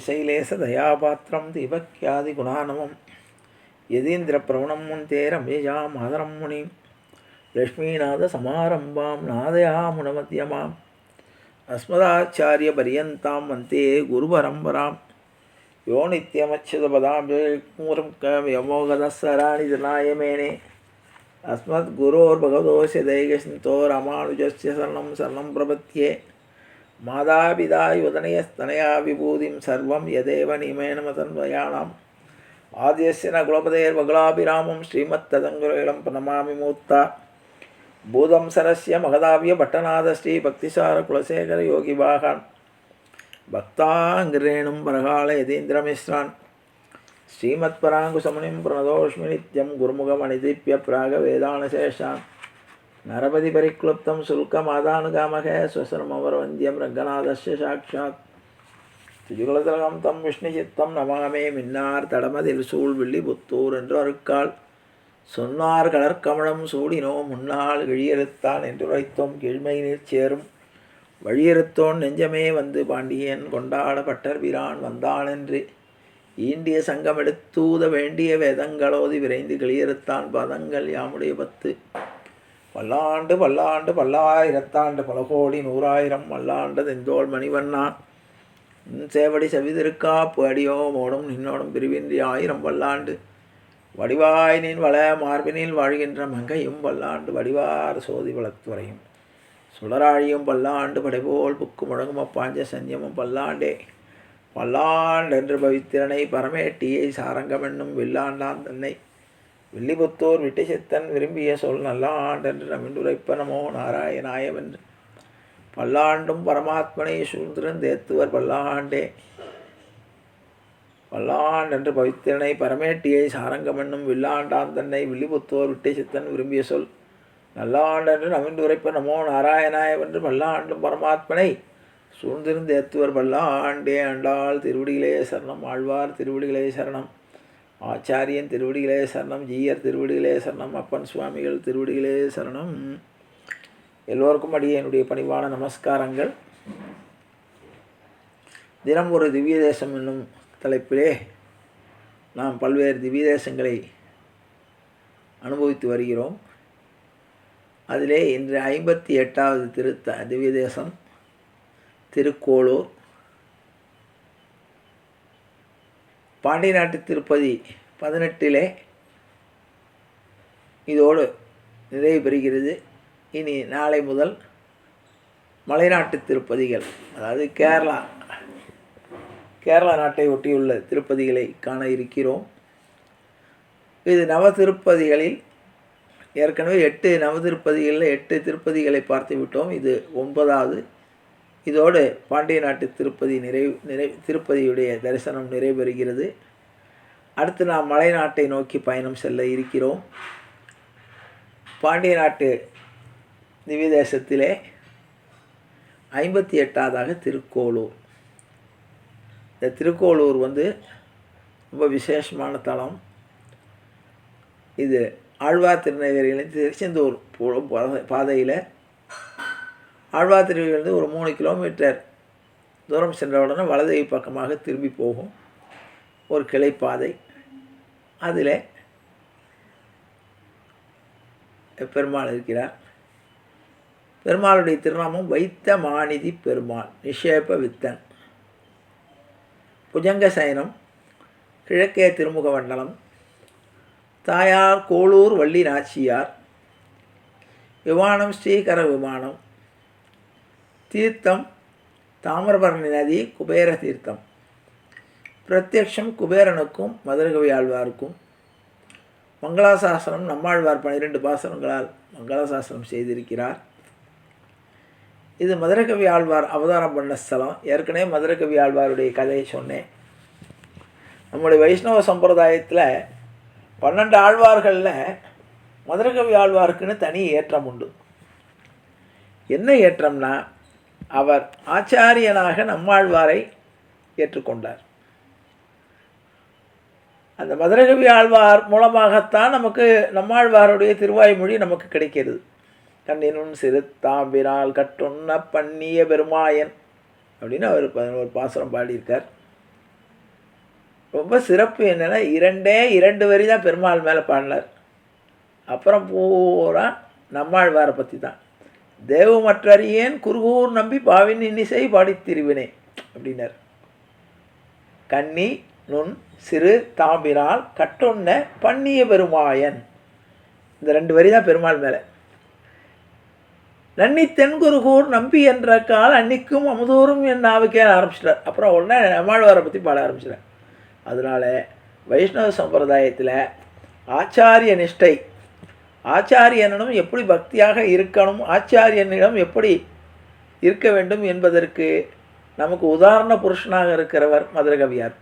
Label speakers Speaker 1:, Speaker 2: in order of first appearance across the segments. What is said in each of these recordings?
Speaker 1: ஸ்ரீசைலேச தயாபாத்திரம் தீபக்யாதி குணானமம். யதீந்திர பிரவணம் முன் ரமேஜாம் ஆதரம் முனி. லக்ஷ்மீநாத சமாரம்பாம் நாதயாமுனமத்தியமாம் அஸ்மதாச்சாரிய பரியந்தாம் வந்தே குரு குருபரம்பராம். யோ நித்யமச்சுதபதாம்பூரம் யமோகதஸ்வராணி ஜனாயமேனே. அஸ்மத் குரோர் பகவதோஷ தைகசிந்தோ ராமானுஜஸ்ய சரணம் சரணம் பிரபத்தியே மாதாபிதா யுதனயஸ்தனயா விபூதிம் சர்வம் யதேவ நிமேனமதன்வயானாம் குலபதேர் ந ஸ்ரீமத் ஸ்ரீமத்ததங்குரம் பிரணமாமி மூர்த்தா. பூதம் சரஸ்ய மகதாவிய பட்டநாத ஸ்ரீ பக்திசார குலசேகர யோகி பாகான். பக்தாங்கிரேணும் பரகால யதீந்திரமிஸ்ரான். ஸ்ரீமத் பராங்குசமுனிம் பிரணதோஷ்மி நித்யம் குருமுகமணிதிப்ய பிராக வேதானசேஷான் நரபதி பரிக்ளுப்தம் சுவசர்மவர் வந்தியம் ரங்கநாதஸ்ய சாட்சாத். துஜுகுலதலகம் தம் விஷ்ணுசித்தம் நமாமே மின்னார் தடமதில் சூழ் வில்லிபுத்தூர் என்று அருக்காள். சொன்னார் கடற்கமலம் சூடினோ முன்னால் கிழியறுத்தான் என்று உரைத்தோம் கீழ்மை நீர் சேரும். வழியறுத்தோன் நெஞ்சமே வந்து பாண்டியன் கொண்டாட பட்டர் பிரான் வந்தானென்று ஈண்டிய சங்கம் எடுத்தூத வேண்டிய வேதங்களோதி விரைந்து கிளியறுத்தான் பதங்கள் யாமுடைய பத்து. பல்லாண்டு பல்லாண்டு பல்லாயிரத்தாண்டு பல கோடி நூறாயிரம் வல்லாண்டு தெந்தோள் மணிவண்ணா. சேவடி செவிதிருக்கா அடியோ மோடும் நின்னோடும் பிரிவின்றி ஆயிரம் பல்லாண்டு வடிவாய் நின் வள மார்பினில் வாழ்கின்ற மங்கையும் பல்லாண்டு வடிவார் சோதி வளத்துறையும் சுடராழியும் பல்லாண்டு படைபோல் புக்கு முழங்கும் அப்பாஞ்ச சன்யமும் பல்லாண்டே. பல்லாண்டென்று பவித்திரனை பரமேட்டியை சாரங்கமென்னும் வில்லாண்டான் தன்னை. வில்லிபுத்தூர் விட்டசித்தன் விரும்பிய சொல் நல்லாண்டென்று நமிண்டுரைப்ப நமோ நாராயணாயவென்று பல்லாண்டும் பரமாத்மனை சூழ்ந்திருந்தேத்துவர் பல்லாண்டே. பல்லாண்டென்று பவித்திரனை பரமேட்டியை சாரங்கமென்னும் வில்லாண்டான் தன்னை வில்லிபுத்தோர் விட்டசித்தன் விரும்பிய சொல் நல்லாண்டென்று நமிண்டு உரைப்ப நமோ நாராயணாயவென்று பல்லாண்டும் பரமாத்மனை சூழ்ந்திருந்து ஏத்துவர் பல்லாண்டே. ஆண்டாள் திருவடிகளே சரணம் ஆழ்வார் திருவடிகளே சரணம். ஆச்சாரியன் திருவடிகளே சரணம் ஜீயர் திருவடிகளே சரணம் அப்பன் சுவாமிகள் திருவடிகளே சரணம். எல்லோருக்கும் அடியே என்னுடைய பணிவான நமஸ்காரங்கள். தினம் ஒரு திவ்ய தேசம் என்னும் தலைப்பிலே நாம் பல்வேறு திவ்ய தேசங்களை அனுபவித்து வருகிறோம். அதிலே இன்று ஐம்பத்தி எட்டாவது திருத்த திவ்ய தேசம் திருக்கோளூர் பாண்டிய நாட்டு திருப்பதி பதினெட்டிலே இதோடு நிறைவு பெறுகிறது. இனி நாளை முதல் மலைநாட்டு திருப்பதிகள் அதாவது கேரளா கேரளா நாட்டை ஒட்டியுள்ள திருப்பதிகளை காண இருக்கிறோம். இது நவ திருப்பதிகளில் ஏற்கனவே எட்டு நவ திருப்பதிகளில் எட்டு திருப்பதிகளை பார்த்து விட்டோம் இது ஒன்பதாவது. இதோடு பாண்டிய நாட்டு திருப்பதி நிறைவு நிறை திருப்பதியுடைய தரிசனம் நிறைவேறுகிறது. அடுத்து நாம் மலை நாட்டை நோக்கி பயணம் செல்ல இருக்கிறோம். பாண்டிய நாட்டு நிவிதேசத்திலே ஐம்பத்தி எட்டாவதாக திருக்கோளூர். இந்த திருக்கோளூர் வந்து ரொம்ப விசேஷமான தலம். இது ஆழ்வார் திருநகரிலிருந்து திருச்செந்தூர் போகும் பாதையில் ஆழ்வாத்திரிவிலிருந்து ஒரு மூணு கிலோமீட்டர் தூரம் சென்றவுடனே வலதுகை பக்கமாக திரும்பி போகும் ஒரு கிளைப்பாதை. அதில் பெருமாள் இருக்கிறார். பெருமாளுடைய திருநாமம் வைத்த மாநிதி பெருமாள் நிஷேப வித்தன். புஜங்க சயனம் கிழக்கே திருமுக மண்டலம் தாயார் கோளூர் வள்ளி நாச்சியார். விமானம் ஸ்ரீகர விமானம் தீர்த்தம் தாமிரபரணி நதி குபேர தீர்த்தம். பிரத்யக்ஷம் குபேரனுக்கும் மதுரகவி ஆழ்வாருக்கும் மங்களாசாசனம் நம்மாழ்வார் பன்னிரெண்டு பாசனங்களால் மங்களாசாசனம் செய்திருக்கிறார். இது மதுரகவி ஆழ்வார் அவதாரம் பண்ண ஸ்தலம். ஏற்கனவே மதுரகவி ஆழ்வாருடைய கதையை சொன்னேன். நம்முடைய வைஷ்ணவ சம்பிரதாயத்தில் பன்னெண்டு ஆழ்வார்களில் மதுரகவி ஆழ்வாருக்குன்னு தனி ஏற்றம் உண்டு. என்ன ஏற்றம்னா அவர் ஆச்சாரியனாக நம்மாழ்வாரை ஏற்றுக்கொண்டார். அந்த மதுரகவி ஆழ்வார் மூலமாகத்தான் நமக்கு நம்மாழ்வாருடைய திருவாய்மொழி நமக்கு கிடைக்கிறது. கண்ணினும் சிறுத்தாம்பினால் கட்டுண்ண பண்ணிய பெருமாயன் அப்படின்னு அவர் பதினோரு பாசுரம் பாடியிருக்கார். ரொம்ப சிறப்பு என்னென்னா இரண்டே இரண்டு வரி தான் பெருமாள் மேலே பாடினார். அப்புறம் பூரா நம்மாழ்வாரை பற்றி தான் தேவமற்றறியேன் குருகூர் நம்பி பாவின் இன்னிசை பாடித் திருவினே அப்படின்னார். கன்னி நுண் சிறு தாம்பிரால் கட்டொன்ன பண்ணிய பெருமாயன். இந்த ரெண்டு வரி தான் பெருமாள் மேலே. நன்னி தென்குருகூர் நம்பி என்ற கால் அன்னிக்கும் அமுதூரும் என் நாவுக்கே ஆரம்பிச்சிட்டார். அப்புறம் உடனே நம்மாழ்வாரை பற்றி பாட ஆரம்பிச்சிட்டார். அதனால் வைஷ்ணவ சம்பிரதாயத்தில் ஆச்சாரிய நிஷ்டை ஆச்சாரியனிடம் எப்படி பக்தியாக இருக்கணும் ஆச்சாரியனிடம் எப்படி இருக்க வேண்டும் என்பதற்கு நமக்கு உதாரண புருஷனாக இருக்கிறவர் மதுரகவியார்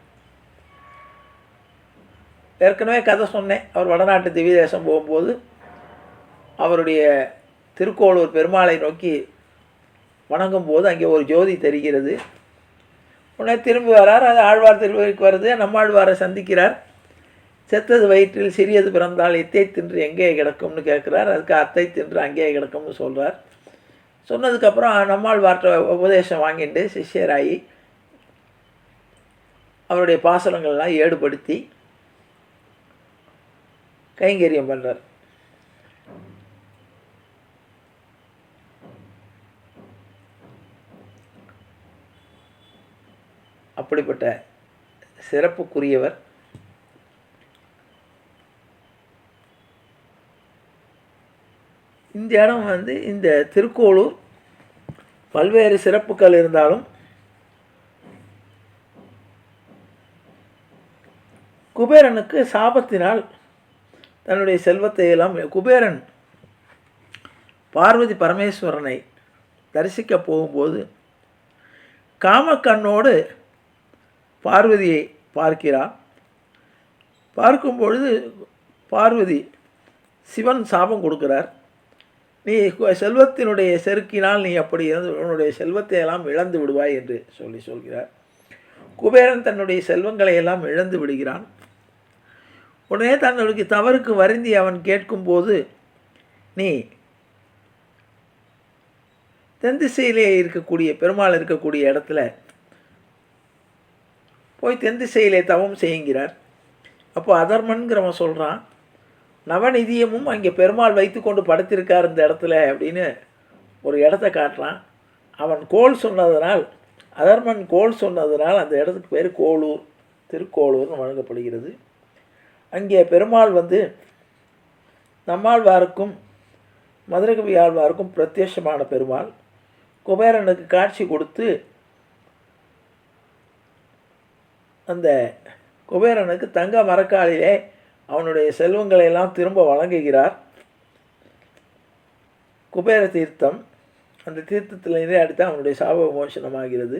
Speaker 1: ஏற்கனவே கதை சொன்னேன் அவர் வடநாட்டு திவ்ய தேசம் போகும்போது அவருடைய திருக்கோளூர் பெருமாளை நோக்கி வணங்கும் போது அங்கே ஒரு ஜோதி தெரிகிறது. உடனே திரும்பி வரார் அது ஆழ்வார் திருவிக்கு வருது நம்மாழ்வாரை சந்திக்கிறார். செத்தது வயிற்றில் சிறியது பிறந்தால் இத்தை தின்று எங்கே கிடக்கும்னு கேட்குறார். அதுக்கு அத்தை தின்று அங்கேயே கிடக்கும்னு சொல்கிறார் சொன்னதுக்கப்புறம் நம்மாழ்வார்ட்ட உபதேசம் வாங்கிட்டு சிஷ்யராகி அவருடைய பாசனங்கள்லாம் ஏடுபடுத்தி கைங்கரியம் பண்ணுறார் அப்படிப்பட்ட சிறப்புக்குரியவர் இந்த இடம் வந்து இந்த திருக்கோளூர் பல்வேறு சிறப்புகள் இருந்தாலும் குபேரனுக்கு சாபத்தினால் தன்னுடைய செல்வத்தை எல்லாம் குபேரன் பார்வதி பரமேஸ்வரனை தரிசிக்க போகும்போது காமக்கண்ணோடு பார்வதியை பார்க்கிறான் பார்க்கும் பொழுது பார்வதி சிவன் சாபம் கொடுக்கிறார். நீ செல்வத்தினுடைய செருக்கினால் நீ அப்படி இருந்து உன்னுடைய செல்வத்தை எல்லாம் இழந்து விடுவாய் என்று சொல்லி சொல்கிறார். குபேரன் தன்னுடைய செல்வங்களை எல்லாம் இழந்து விடுகிறான். உடனே தன்னுடைய தவறுக்கு வருந்தி அவன் கேட்கும்போது நீ தென் திசையிலே இருக்கக்கூடிய பெருமாள் இருக்கக்கூடிய இடத்துல போய் தென் திசையிலே தவம் செய்யுங்கிறார். அப்போ அதர்மன்கிறவன் சொல்கிறான் நவநிதியமும் அங்கே பெருமாள் வைத்து கொண்டு படுத்திருக்கார் இந்த இடத்துல அப்படின்னு ஒரு இடத்த காட்டுறான். அவன் கோல் சொன்னதனால் அதர்மன் கோல் சொன்னதனால் அந்த இடத்துக்கு பேர் கோளூர் திருக்கோளூர்னு வழங்கப்படுகிறது. அங்கே பெருமாள் வந்து நம்மாழ்வாருக்கும் மதுரகவி ஆழ்வாருக்கும் பிரத்யட்சமான பெருமாள். குபேரனுக்கு காட்சி கொடுத்து அந்த குபேரனுக்கு தங்க மரக்காலிலே அவனுடைய செல்வங்களை எல்லாம் திரும்ப வழங்குகிறார். குபேர தீர்த்தம் அந்த தீர்த்தத்திலிருந்தே அடுத்து அவனுடைய சாப விமோசனமாகிறது.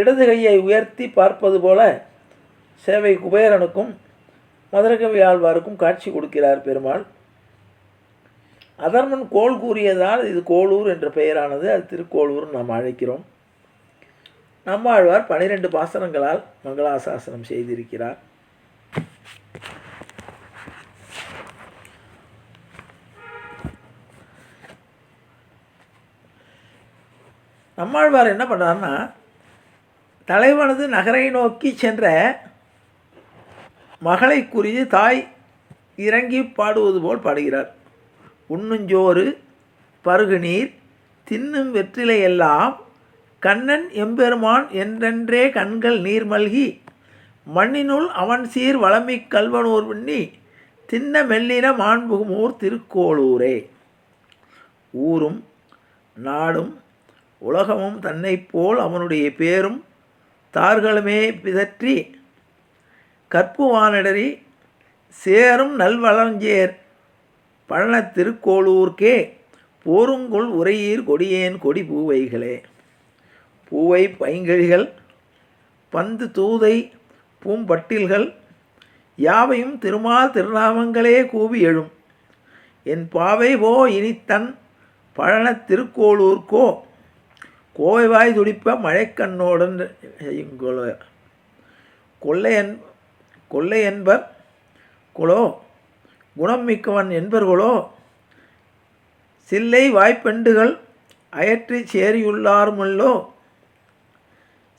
Speaker 1: இடது கையை உயர்த்தி பார்ப்பது போல சேவை குபேரனுக்கும் மதுரகவி ஆழ்வாருக்கும் காட்சி கொடுக்கிறார் பெருமாள். அதர்மன் கோல் கூறியதால் இது கோளூர் என்ற பெயரானது. அது திருக்கோளூர் நாம் அழைக்கிறோம். நம்மாழ்வார் பனிரெண்டு பாசனங்களால் மங்களாசாசனம் செய்திருக்கிறார். நம்மாழ்வார் என்ன பண்ணார்னா தலைவனது நகரை நோக்கி சென்ற மகளை குறித்து தாய் இறங்கி பாடுவது போல் பாடுகிறார். உண்ணுஞ்சோறு பருகு நீர் தின்னும் வெற்றிலை எல்லாம் கண்ணன் எம்பெருமான் என்றென்றே கண்கள் நீர்மல்கி மண்ணினுள் அவன் சீர் வளமிக் கல்வனூர் பண்ணி தின்ன மெல்லின மாண்புகுமூர் திருக்கோளூரே. ஊரும் நாடும் உலகமும் தன்னைப் போல் அவனுடைய பேரும் தார்களுமே பிதற்றி கற்புவானிடறி சேரும் நல்வளஞ்சேர் பழன திருக்கோளூர்க்கே போருங்குள் உரையீர் கொடியேன் கொடி பூவைகளே பூவை பைங்கிழிகள் பந்து தூதை பூம்பட்டில்கள் யாவையும் திருமால் திருநாமங்களே கூவி எழும். என் பாவை போ இனித்தன் பழன திருக்கோளூர்க்கோ கோவைவாய் துடிப்ப மழைக்கண்ணோடன் செய்யுங்கொள்ள கொள்ளையன் கொள்ளை என்பர் குலோ குணம் மிக்கவன் என்பர்களோ சில்லை வாய்ப்பெண்டுகள் அயற்றி சேரியுள்ளார்முள்ளோ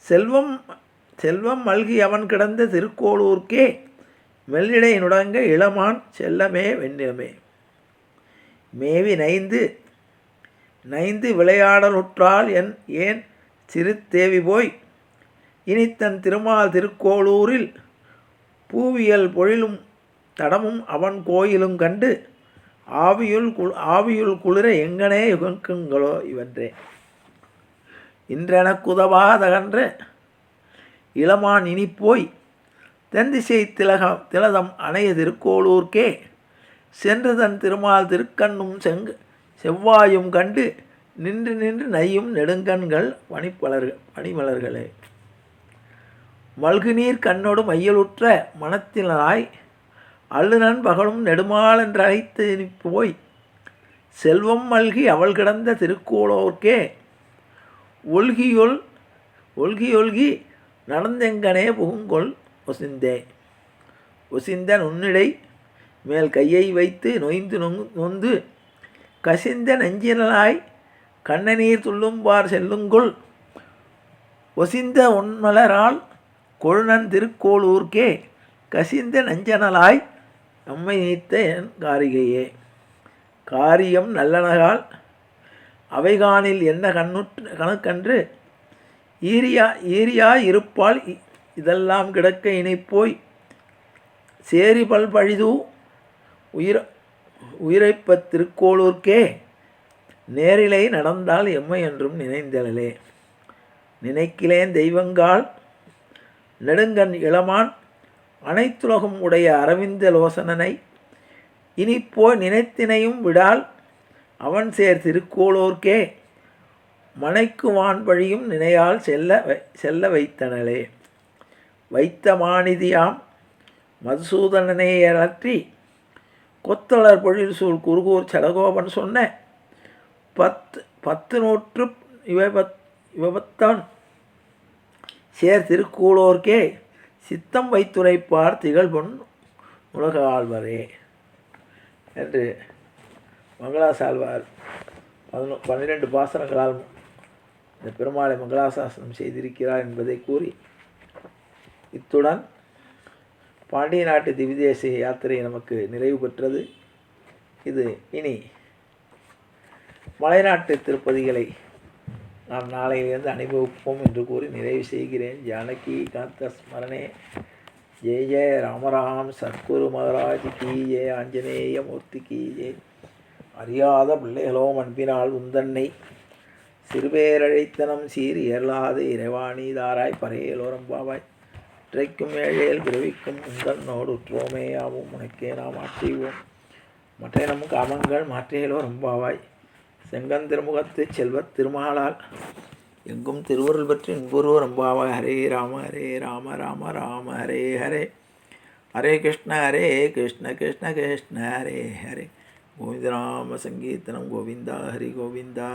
Speaker 1: செல்வம் செல்வம் மல்கி அவன் கிடந்த திருக்கோளூர்க்கே மெல்லிடை நுடங்க இளமான் செல்லமே வெண்ணிலமே மேவி நைந்து நைந்து விளையாடலுற்றால் என் ஏன் சிறுத்தேவி போய்? இனித்தன் திருமால் திருக்கோளூரில் பூவியல் பொழிலும் தடமும் அவன் கோயிலும் கண்டு ஆவியுள் குள் ஆவியுள் குளிர எங்கனே யுகக்குங்களோ இவன்றே. இன்றெனக்குதவாதகன்று இளமான் இனிப்போய் தென்திசை திலகம் திலதம் அணைய திருக்கோளூர்க்கே. சென்று தன் திருமால் திருக்கண்ணும் செங்கு செவ்வாயும் கண்டு நின்று நின்று நையும் நெடுங்கண்கள் பனிப்பலர்கள் பனிமலர்களே மல்குநீர் கண்ணோடு மையலுற்ற மனத்தினராய் அள்ளுநன் பகலும் நெடுமாள் என்று அழைத்து போய் செல்வம் மல்கி அவள் கிடந்த திருக்கோளோர்க்கே. ஒல்கியொல் ஒல்கி ஒல்கி நடந்தெங்கனே புகுங்கொள் ஒசிந்தே. ஒசிந்த நுண்ணிடை மேல் கையை வைத்து நொய்ந்து நொங் நொந்து கசிந்த நெஞ்சினலாய் கண்ணநீர் துள்ளும்பார் செல்லுங்கொள் ஒசிந்த உன்மலரால் கொழுநன் திருக்கோளூர்க்கே கசிந்த நஞ்சனலாய் நம்மை நீத்த என் காரிகையே. காரியம் நல்லனகால் அவைகானில் என்ன கண்ணுற்று கணக்கன்று? ஈரியா ஈரியா இருப்பால் இதெல்லாம் கிடக்க இணைப்போய் சேரி பல் பழிது உயிர் உயிரைப்ப திருக்கோளூர்க்கே. நேரிலை நடந்தால் எம்மை என்றும் நினைந்தலே. நினைக்கிலேன் தெய்வங்கால் நெடுங்கண் இளமான் அனைத்துலகம் உடைய அரவிந்த லோசனனை இனிப்போ நினைத்தினையும் விடால் அவன் சேர் திருக்கோளோர்க்கே மனைக்கு வான் வழியும் நினையால் செல்ல வை- செல்ல வைத்தனளே. வைத்த மாநிதியாம் மதுசூதனனை அலற்றி கொத்தளர் பொழில் சூழ் குருகூர் சடகோபன் சொன்ன பத்து பத்து நூற்று இவபத் இவபத்தான் சேர் திருக்கூளோர்க்கே சித்தம் வைத்துரைப்பார் திகழ்பொன் உலக ஆழ்வரே என்று மங்களாசால்வார். பதினொ பன்னிரெண்டு பாசனங்களால் இந்த பெருமாளை மங்களாசாசனம் செய்திருக்கிறார் என்பதை கூறி இத்துடன் பாண்டிய நாட்டு திவிதேச யாத்திரை நமக்கு நிறைவு பெற்றது. இது இனி மலைநாட்டு திருப்பதிகளை நாம் நாளையிலிருந்து அனுபவிப்போம் என்று கூறி நிறைவு செய்கிறேன். ஜானகி காந்த ஸ்மரணே. ஜெய ஜெய ராமராம் சத்குரு மகாராஜ் கி ஜெய ஆஞ்சநேய மூர்த்தி கி ஜெய். அறியாத பிள்ளைகளோ அன்பினால் உந்தன்னை சிறுபேரழைத்தனம் சீர் இயலாது இறைவாணி தாராய் பறையலோரம் பாவாய். இறைக்கும் ஏழையில் பிறவிக்கும் உந்தன்னோடு உற்றோமேயாவும் உனக்கே நாம் ஆற்றிவோம் மற்ற நம் காமங்கள் மாற்றியலோ ரொம்பாவாய் செங்கந்திருமுகத்து செல்வத் திருமாலால் எங்கும் திருவருள் பற்றி இன்புருவ ரொம்பாவாய் ஹரே ராம ஹரே ராம ராம ராம ஹரே ஹரே. ஹரே கிருஷ்ண ஹரே கிருஷ்ண கிருஷ்ண கிருஷ்ண ஹரே ஹரே. கோவிந்தராம சங்கீர்த்தனம் கோவிந்தா ஹரி கோவிந்தா